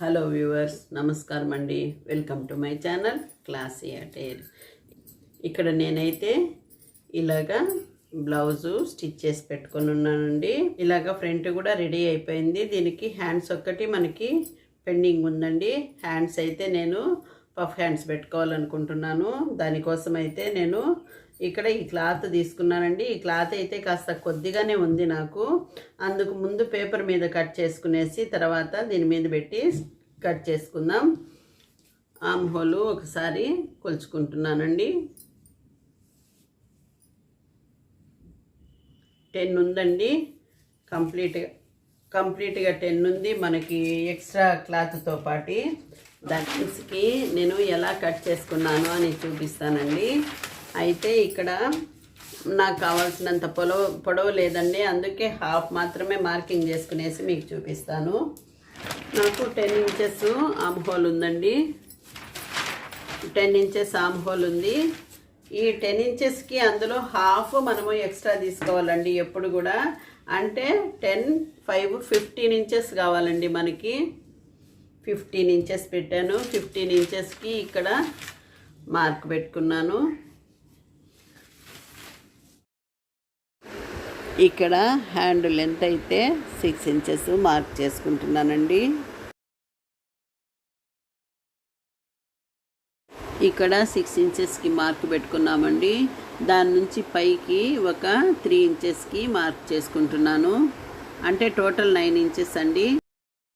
Hello viewers నమస్కారం అండి. Welcome to my channel classy attire. ఇక్కడ నేనైతే ఇలాగా బ్లౌజు స్టిచ్ చేసి పెట్టుకొని ఉన్నానండి. ఇలాగా ఫ్రంట్ కూడా రెడీ అయిపోయింది. దీనికి హ్యాండ్స్ ఒక్కటి మనకి పెండింగ్ ఉందండి. హ్యాండ్స్ అయితే నేను పఫ్ హ్యాండ్స్ పెట్టుకోవాలనుకుంటున్నాను. దానికోసం అయితే నేను ఇక్కడ ఈ క్లాత్ తీసుకున్నానండి. ఈ క్లాత్ అయితే కాస్త కొద్దిగానే ఉంది నాకు. అందుకు ముందు పేపర్ మీద కట్ చేసుకునేసి తర్వాత దీని మీద పెట్టి కట్ చేసుకుందాం. ఆమ్ హోలు ఒకసారి కొలుచుకుంటున్నానండి. టెన్ ఉందండి. కంప్లీట్గా కంప్లీట్గా టెన్ ఉంది. మనకి ఎక్స్ట్రా క్లాత్తో పాటి దట్స్కి నేను ఎలా కట్ చేసుకున్నాను అని చూపిస్తానండి. అయితే ఇక్కడ నాకు కావాల్సినంత పొడవు పొడవు లేదండి. అందుకే హాఫ్ మాత్రమే మార్కింగ్ చేసుకునేసి మీకు చూపిస్తాను. నాకు టెన్ ఇంచెస్ ఆమ్ హోల్ ఉందండి. టెన్ ఇంచెస్ ఆమ్ హోల్ ఉంది. ఈ టెన్ ఇంచెస్కి అందులో హాఫ్ మనము ఎక్స్ట్రా తీసుకోవాలండి ఎప్పుడు కూడా. అంటే టెన్ ఫైవ్ ఫిఫ్టీన్ ఇంచెస్ కావాలండి మనకి. ఫిఫ్టీన్ ఇంచెస్ పెట్టాను. ఫిఫ్టీన్ ఇంచెస్కి ఇక్కడ మార్క్ పెట్టుకున్నాను. ఇక్కడ హ్యాండ్ లెంత్ అయితే సిక్స్ ఇంచెస్ మార్క్ చేసుకుంటున్నానండి. ఇక్కడ సిక్స్ ఇంచెస్కి మార్క్ పెట్టుకున్నామండి. దాని నుంచి పైకి ఒక త్రీ ఇంచెస్కి మార్క్ చేసుకుంటున్నాను. అంటే టోటల్ నైన్ ఇంచెస్ అండి.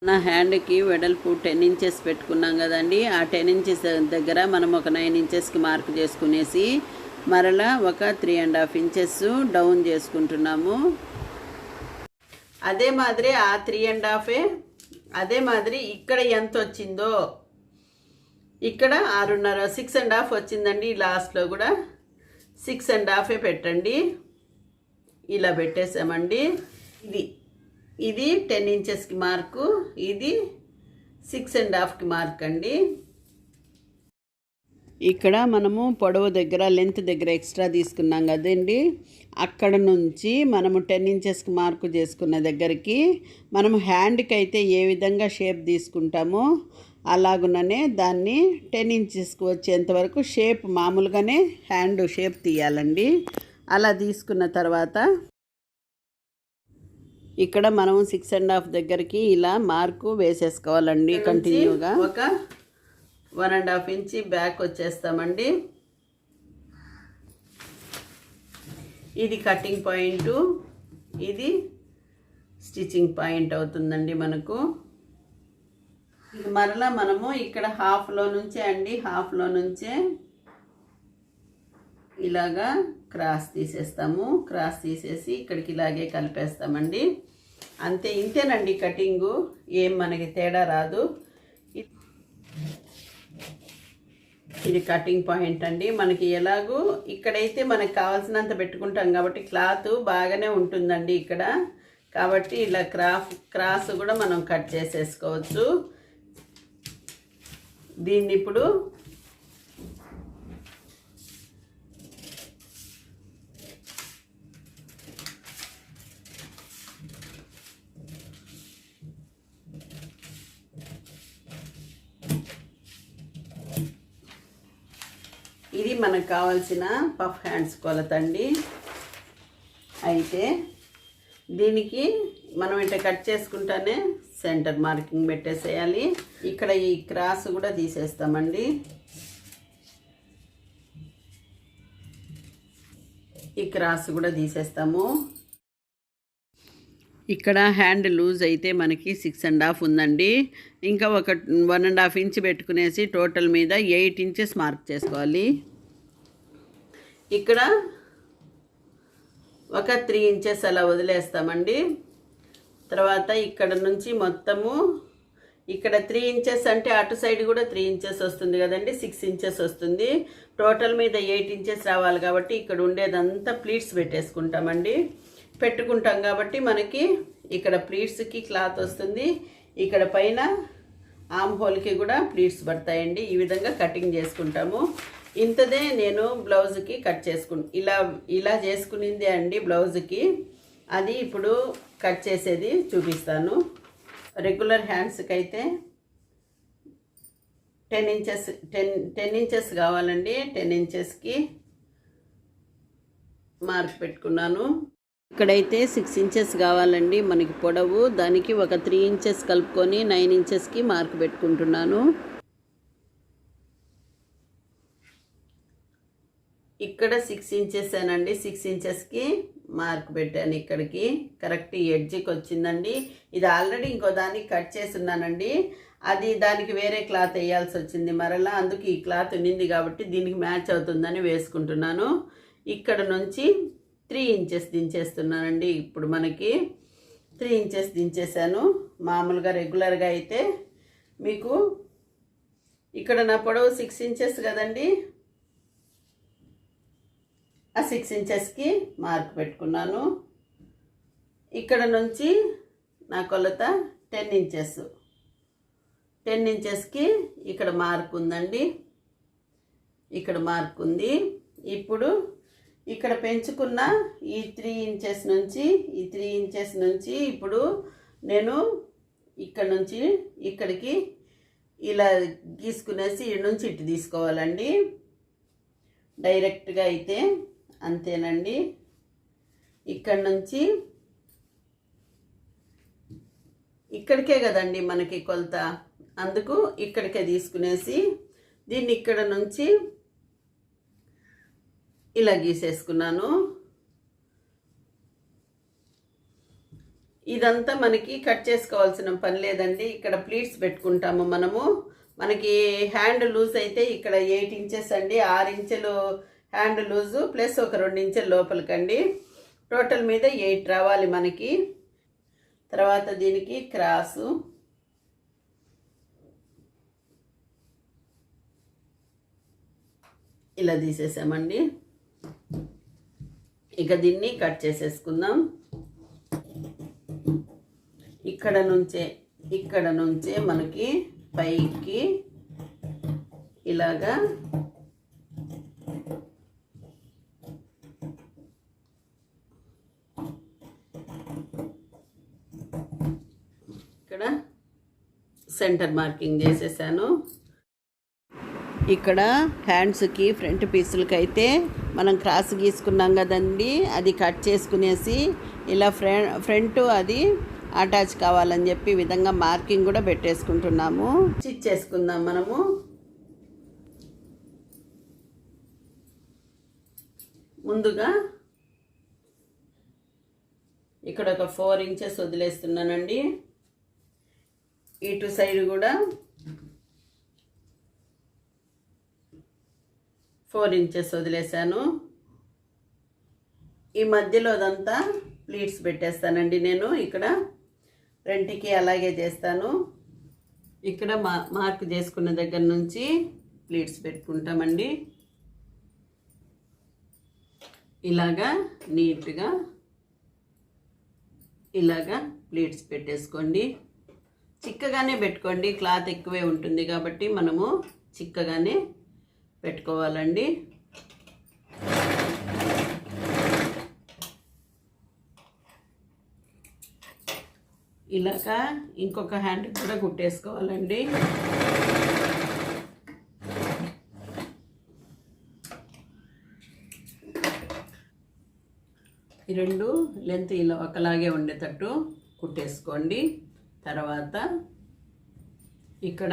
నా హ్యాండ్కి వెడల్పు టెన్ ఇంచెస్ పెట్టుకున్నాం కదండి. ఆ టెన్ ఇంచెస్ దగ్గర మనం ఒక నైన్ ఇంచెస్కి మార్క్ చేసుకునేసి మరలా ఒక three and half inches down చేసుకుంటున్నాము. అదే మాదిరి ఆ త్రీ అండ్ హాఫే అదే మాదిరి ఇక్కడ ఎంత వచ్చిందో ఇక్కడ ఆరున్నర సిక్స్ అండ్ హాఫ్ వచ్చిందండి లాస్ట్లో కూడా. సిక్స్ అండ్ హాఫే పెట్టండి. ఇలా పెట్టేసామండి. ఇది ఇది టెన్ ఇంచెస్కి మార్కు ఇది సిక్స్ అండ్ హాఫ్కి మార్క్ అండి. ఇక్కడ మనము పొడవు దగ్గర లెంత్ దగ్గర ఎక్స్ట్రా తీసుకున్నాం కదండి. అక్కడ నుంచి మనము టెన్ ఇంచెస్కి మార్కు చేసుకున్న దగ్గరికి మనము హ్యాండ్కి అయితే ఏ విధంగా షేప్ తీసుకుంటామో అలాగుననే దాన్ని టెన్ ఇంచెస్కి వచ్చేంత వరకు షేప్ మామూలుగానే హ్యాండ్ షేప్ తీయాలండి. అలా తీసుకున్న తర్వాత ఇక్కడ మనం సిక్స్ అండ్ హాఫ్ దగ్గరికి ఇలా మార్కు వేసేసుకోవాలండి కంటిన్యూగా ఒక one and half inch back వచ్చేస్తామండి. ఇది కటింగ్ పాయింట్. ఇది స్టిచ్చింగ్ పాయింట్ అవుతుందండి మనకు. మరలా మనము ఇక్కడ హాఫ్లో నుంచే అండి హాఫ్లో నుంచే ఇలాగా క్రాస్ తీసేస్తాము. క్రాస్ తీసేసి ఇక్కడికి ఇలాగే కలిపేస్తామండి. అంతే ఇంతేనండి కటింగు. ఏం మనకి తేడా రాదు. ఇది కటింగ్ పాయింట్ అండి. మనకి ఎలాగూ ఇక్కడైతే మనకు కావాల్సినంత పెట్టుకుంటాం కాబట్టి క్లాత్ బాగానే ఉంటుందండి ఇక్కడ. కాబట్టి ఇలా క్రాఫ్ క్రాస్ కూడా మనం కట్ చేసేసుకోవచ్చు. దీన్ని ఇప్పుడు ఇది మనకు కావాల్సిన పఫ్ హ్యాండ్స్ కొలత అండి. అయితే దీనికి మనం ఇట్లా కట్ చేసుకుంటానే సెంటర్ మార్కింగ్ పెట్టేసేయాలి. ఇక్కడ ఈ క్రాస్ కూడా తీసేస్తామండి. ఈ క్రాస్ కూడా తీసేస్తాము. ఇక్కడ హ్యాండ్ లూజ్ అయితే మనకి సిక్స్ అండ్ హాఫ్ ఉందండి. ఇంకా ఒక వన్ అండ్ హాఫ్ ఇంచ్ పెట్టుకునేసి టోటల్ మీద ఎయిట్ ఇంచెస్ మార్క్ చేసుకోవాలి. ఇక్కడ ఒక త్రీ ఇంచెస్ అలా వదిలేస్తామండి. తర్వాత ఇక్కడ నుంచి మొత్తము ఇక్కడ త్రీ ఇంచెస్ అంటే అటు సైడ్ కూడా త్రీ ఇంచెస్ వస్తుంది కదండి సిక్స్ ఇంచెస్ వస్తుంది. టోటల్ మీద ఎయిట్ ఇంచెస్ రావాలి కాబట్టి ఇక్కడ ఉండేదంతా ప్లీట్స్ పెట్టేసుకుంటామండి. పెట్టుకుంటాం కాబట్టి మనకి ఇక్కడ ప్లీట్స్కి క్లాత్ వస్తుంది. ఇక్కడ పైన ఆమ్ హోల్కి కూడా ప్లీట్స్ పడతాయండి. ఈ విధంగా కటింగ్ చేసుకుంటాము. ఇంతదే నేను బ్లౌజ్కి కట్ చేసుకుని ఇలా ఇలా చేసుకునింది అండి బ్లౌజ్కి. అది ఇప్పుడు కట్ చేసేది చూపిస్తాను. రెగ్యులర్ హ్యాండ్స్కి అయితే ten inches ten ten inches కావాలండి. టెన్ ఇంచెస్కి మార్క్ పెట్టుకున్నాను. ఇక్కడైతే సిక్స్ ఇంచెస్ కావాలండి మనకి పొడవు. దానికి ఒక త్రీ ఇంచెస్ కలుపుకొని నైన్ ఇంచెస్కి మార్క్ పెట్టుకుంటున్నాను. ఇక్కడ సిక్స్ ఇంచెస్ అనండి. సిక్స్ ఇంచెస్కి మార్క్ పెట్టాను ఇక్కడికి. కరెక్ట్ ఎడ్జ్కి వచ్చిందండి. ఇది ఆల్రెడీ ఇంకో దానికి కట్ చేసి ఉన్నానండి అది దానికి వేరే క్లాత్ వేయాల్సి వచ్చింది మరలా. అందుకు ఈ క్లాత్ ఉన్నింది కాబట్టి దీనికి మ్యాచ్ అవుతుందని వేసుకుంటున్నాను. ఇక్కడ నుంచి త్రీ ఇంచెస్ దించేస్తున్నానండి. ఇప్పుడు మనకి త్రీ ఇంచెస్ దించేసాను మామూలుగా రెగ్యులర్గా అయితే మీకు ఇక్కడ నా పొడవు సిక్స్ ఇంచెస్ కదండి. ఆ సిక్స్ ఇంచెస్కి మార్క్ పెట్టుకున్నాను. ఇక్కడ నుంచి నా కొలత టెన్ ఇంచెస్ టెన్ ఇంచెస్కి ఇక్కడ మార్క్ ఉందండి. ఇక్కడ మార్క్ ఉంది. ఇప్పుడు ఇక్కడ పెంచుకున్న ఈ త్రీ ఇంచెస్ నుంచి ఈ త్రీ ఇంచెస్ నుంచి ఇప్పుడు నేను ఇక్కడ నుంచి ఇక్కడికి ఇలా గీసుకునేసి ఇటు నుంచి ఇటు తీసుకోవాలండి. డైరెక్ట్గా అయితే అంతేనండి. ఇక్కడ నుంచి ఇక్కడికే కదండి మనకి కొలత. అందుకు ఇక్కడికే తీసుకునేసి దీన్ని ఇక్కడ నుంచి ఇలా గీసేసుకున్నాను. ఇదంతా మనకి కట్ చేసుకోవాల్సిన పని లేదండి. ఇక్కడ ప్లీట్స్ పెట్టుకుంటాము మనము. మనకి హ్యాండ్ లూజ్ అయితే ఇక్కడ ఎయిట్ ఇంచెస్ అండి. ఆరు ఇంచెలు హ్యాండ్ లూజు ప్లస్ ఒక రెండు ఇంచుల లోపలికండి. టోటల్ మీద ఎయిట్ రావాలి మనకి. తర్వాత దీనికి క్రాసు. ఇలా తీసేసామండి. ఇక దీన్ని కట్ చేసేసుకుందాం. ఇక్కడ నుంచే ఇక్కడ నుంచే మనకి పైకి ఇలాగా ఇక్కడ సెంటర్ మార్కింగ్ చేసేసాను. ఇక్కడ హ్యాండ్స్కి ఫ్రంట్ పీసులకి అయితే మనం క్రాస్ గీసుకున్నాం కదండి. అది కట్ చేసుకునేసి ఇలా ఫ్రంట్ అది అటాచ్ కావాలని చెప్పి విధంగా మార్కింగ్ కూడా పెట్టేసుకుంటున్నాము. స్టిచ్ చేసుకుందాం మనము. ముందుగా ఇక్కడ ఒక ఫోర్ ఇంచెస్ వదిలేస్తున్నానండి. ఇటు సైడ్ కూడా ఫోర్ ఇంచెస్ వదిలేసాను ఈ మధ్యలో అదంతా ప్లీట్స్ పెట్టేస్తానండి నేను. ఇక్కడ రెంటికి అలాగే చేస్తాను. ఇక్కడ మా మార్క్ చేసుకున్న దగ్గర నుంచి ప్లీట్స్ పెట్టుకుంటామండి. ఇలాగా నీట్గా ఇలాగా ప్లీట్స్ పెట్టేసుకోండి. చిక్కగానే పెట్టుకోండి. క్లాత్ ఎక్కువే ఉంటుంది కాబట్టి మనము చిక్కగానే పెట్టుకోవాలండి. ఇలాగా ఇంకొక హ్యాండ్ కూడా కుట్టేసుకోవాలండి. ఈ రెండు లెంత్ ఇలా ఒకలాగే ఉండేటట్టు కుట్టేసుకోండి. తర్వాత ఇక్కడ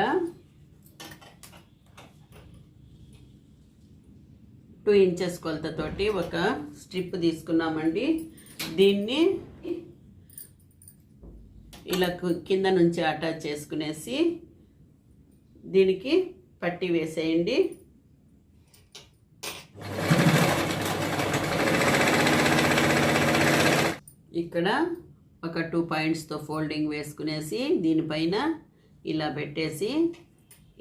టూ ఇంచెస్ కొలతతోటి ఒక స్ట్రిప్ తీసుకున్నామండి. దీన్ని ఇలా కింద నుంచి అటాచ్ చేసుకునేసి దీనికి పట్టి వేసేయండి. ఇక్కడ ఒక టూ పాయింట్స్తో ఫోల్డింగ్ వేసుకునేసి దీనిపైన ఇలా పెట్టేసి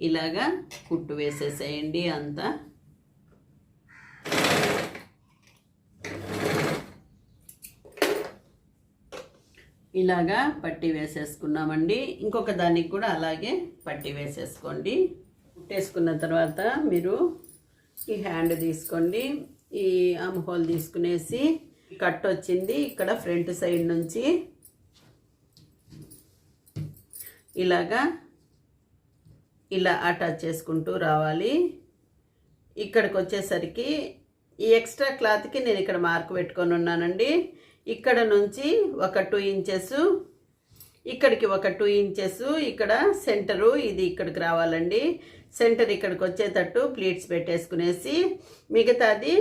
ఇలాగా కుట్టు వేసేసేయండి అంతా. ఇలాగా పట్టి వేసేసుకున్నామండి. ఇంకొక దానికి కూడా అలాగే పట్టి వేసేసుకోండి. కుట్టేసుకున్న తర్వాత మీరు ఈ హ్యాండ్ తీసుకోండి. ఈ అమ్హోల్ తీసుకునేసి కట్ వచ్చింది ఇక్కడ ఫ్రంట్ సైడ్ నుంచి. ఇలాగా ఇలా అటాచ్ చేసుకుంటూ రావాలి. ఇక్కడికి వచ్చేసరికి ఈ ఎక్స్ట్రా క్లాత్కి నేను ఇక్కడ మార్క్ పెట్టుకొని ఉన్నానండి. ఇక్కడ నుంచి ఒక టూ ఇంచెస్ ఇక్కడికి ఒక టూ ఇంచెస్ ఇక్కడ సెంటరు ఇది ఇక్కడికి రావాలండి. సెంటర్ ఇక్కడికి వచ్చేటట్టు ప్లీట్స్ పెట్టేసుకునేసి మిగతాది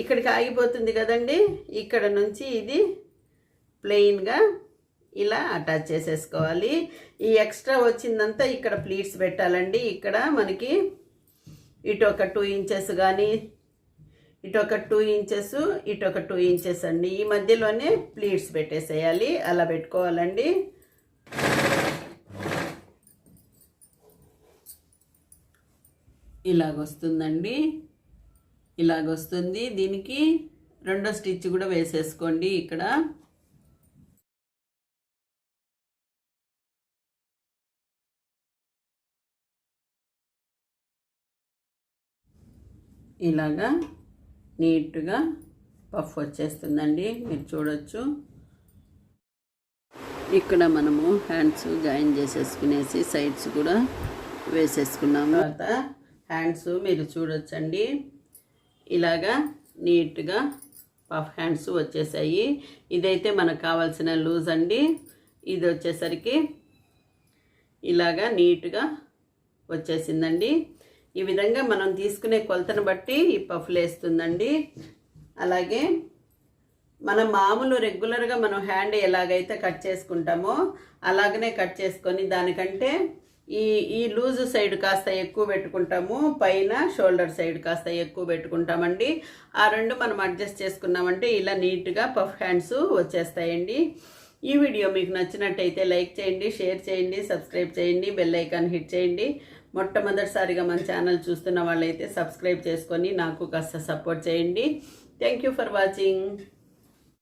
ఇక్కడికి ఆగిపోతుంది కదండి. ఇక్కడ నుంచి ఇది ప్లెయిన్గా ఇలా అటాచ్ చేసేసుకోవాలి. ఈ ఎక్స్ట్రా వచ్చిందంతా ఇక్కడ ప్లీట్స్ పెట్టాలండి. ఇక్కడ మనకి ఇటు ఒక టూ ఇంచెస్ కానీ ఇటు ఒక టూ ఇంచెస్ ఇటు ఒక టూ ఇంచెస్ అండి. ఈ మధ్యలోనే ప్లీట్స్ పెట్టేసేయాలి. అలా పెట్టుకోవాలండి. ఇలాగొస్తుందండి. ఇలాగొస్తుంది. దీనికి రెండో స్టిచ్ కూడా వేసేసుకోండి ఇక్కడ. ఇలాగా నీట్గా పఫ్ వచ్చేస్తుందండి. మీరు చూడొచ్చు. ఇక్కడ మనము హ్యాండ్స్ జాయిన్ చేసేసుకునేసి సైడ్స్ కూడా వేసేసుకున్నాము. తర్వాత హ్యాండ్స్ మీరు చూడొచ్చండి. ఇలాగా నీట్గా పఫ్ హ్యాండ్స్ వచ్చేసాయి. ఇదైతే మనకు కావాల్సిన లూజ్ అండి. ఇది వచ్చేసరికి ఇలాగా నీట్గా వచ్చేసిందండి. ఈ విధంగా మనం తీసుకునే కొలతను బట్టి ఈ పఫ్లు వేస్తుందండి అలాగే మన మామూలు రెగ్యులర్గా మనం హ్యాండ్ ఎలాగైతే కట్ చేసుకుంటామో అలాగనే కట్ చేసుకొని దానికంటే ఈ ఈ లూజ్ సైడ్ కాస్త ఎక్కువ పెట్టుకుంటాము పైన షోల్డర్ సైడ్ కాస్త ఎక్కువ పెట్టుకుంటామండి. ఆ రెండు మనం అడ్జస్ట్ చేసుకున్నామంటే ఇలా నీట్గా పఫ్ హ్యాండ్స్ వచ్చేస్తాయండి. ఈ వీడియో మీకు నచ్చినట్టయితే లైక్ చేయండి షేర్ చేయండి సబ్స్క్రైబ్ చేయండి బెల్ ఐకాన్ హిట్ చేయండి. మొట్టమొదటిసారిగా మన ఛానల్ చూస్తున్న వాళ్ళైతే సబ్స్క్రైబ్ చేసుకొని నాకు కాస్త సపోర్ట్ చేయండి. Thank you for watching